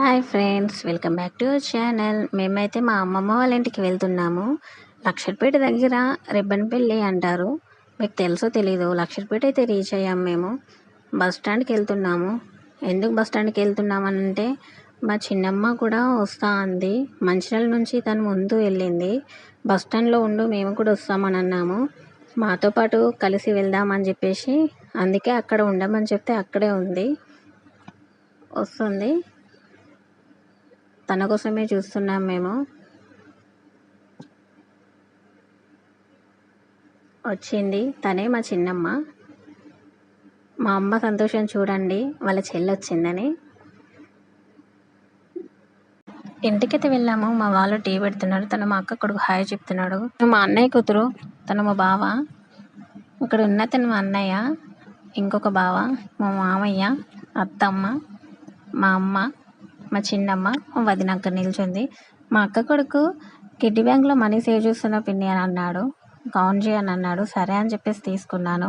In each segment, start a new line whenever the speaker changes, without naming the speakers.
Hi friends welcome back to our channel. మేమైతే మా అమ్మమ్మ వాళ్ళ ఇంటికి వెళ్తున్నాము. లక్షపేట దగ్గర పెళ్ళి అంటారు. మీకు తెలుసో తెలీదు లక్షపేట అయితే రీచ్ అయ్యాము మేము. బస్ స్టాండ్కి వెళ్తున్నాము. ఎందుకు బస్ స్టాండ్కి వెళ్తున్నామనంటే మా చిన్నమ్మ కూడా వస్తా అంది. మంచిర్యాల నుంచి తను ముందు వెళ్ళింది. బస్ స్టాండ్లో ఉండు మేము కూడా వస్తామని అన్నాము. మాతో పాటు కలిసి వెళ్దామని చెప్పేసి అందుకే అక్కడ ఉండమని చెప్తే అక్కడే ఉంది. వస్తుంది. తన కోసమే చూస్తున్నాం మేము. వచ్చింది తనే మా చిన్నమ్మ. మా అమ్మ సంతోషం చూడండి వాళ్ళ చెల్లి వచ్చిందని. ఇంటికైతే వెళ్ళాము మా వాళ్ళు టీ పెడుతున్నాడు తను మా అక్క కొడుకు హాయ్ చెప్తున్నాడు. మా అన్నయ్య కూతురు తను మా బావ. ఇక్కడ ఉన్న తను మా అన్నయ్య ఇంకొక బావ మా మామయ్య అత్తమ్మ మా అమ్మ మా చిన్నమ్మ మా వదిన అక్కడ నిల్చుంది. మా అక్క కొడుకు కిడ్డీ బ్యాంక్లో మనీ సేవ్ చేస్తున్న పిన్ని అని అన్నాడు. కౌన్జీ అని అన్నాడు. సరే అని చెప్పేసి తీసుకున్నాను.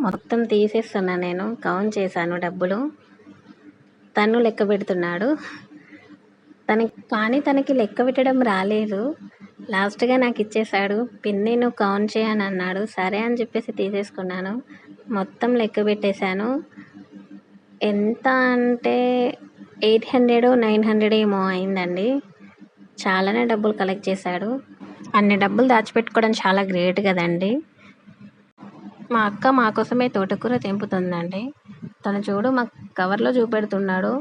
మొత్తం తీసేస్తున్నా నేను. కౌంట్ చేశాను డబ్బులు. తను లెక్క పెడుతున్నాడు. తనకి కానీ తనకి లెక్క పెట్టడం రాలేదు. లాస్ట్గా నాకు ఇచ్చేశాడు. పిన్ని నువ్వు కౌంట్ చేయని అన్నాడు. సరే అని చెప్పేసి తీసేసుకున్నాను. మొత్తం లెక్క పెట్టేశాను. ఎంత అంటే ఎయిట్ హండ్రెడ్ నైన్ హండ్రెడ్ ఏమో అయిందండి. చాలానే డబ్బులు కలెక్ట్ చేశాడు. అన్ని డబ్బులు దాచిపెట్టుకోవడం చాలా గ్రేట్ కదండి. మా అక్క మా కోసమే తోటకూర తెంపుతుందండి. తను చూడు మా కవర్లో చూపెడుతున్నాడు.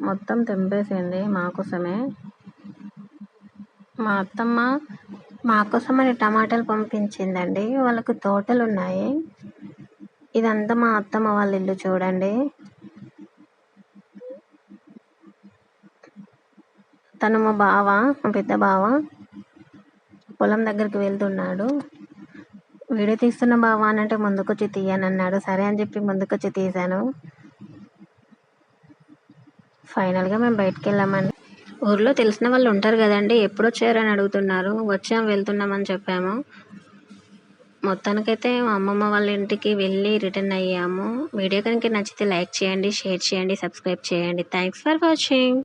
మొత్తం తెంపేసింది మా కోసమే. మా అత్తమ్మ మా కోసమని టమాటాలు పంపించిందండి. వాళ్ళకు తోటలు ఉన్నాయి ఇదంతా మా అత్తమ్మ వాళ్ళ ఇల్లు చూడండి. తను మా బావ మా పెద్ద బావ పొలం దగ్గరికి వెళ్తున్నాడు. వీడియో తీస్తున్న బావ అని అంటే ముందుకొచ్చి తీయనన్నాడు సరే అని చెప్పి ముందుకొచ్చి తీశాను. ఫైనల్గా మేము బయటకు వెళ్ళామండి. ఊర్లో తెలిసిన వాళ్ళు ఉంటారు కదండి ఎప్పుడు వచ్చారని అడుగుతున్నారు. వచ్చాం వెళ్తున్నామని చెప్పాము. మొత్తానికైతే మా అమ్మమ్మ వాళ్ళ ఇంటికి వెళ్ళి రిటర్న్ అయ్యాము. వీడియో కనుక నచ్చితే లైక్ చేయండి షేర్ చేయండి సబ్స్క్రైబ్ చేయండి. Thanks for watching.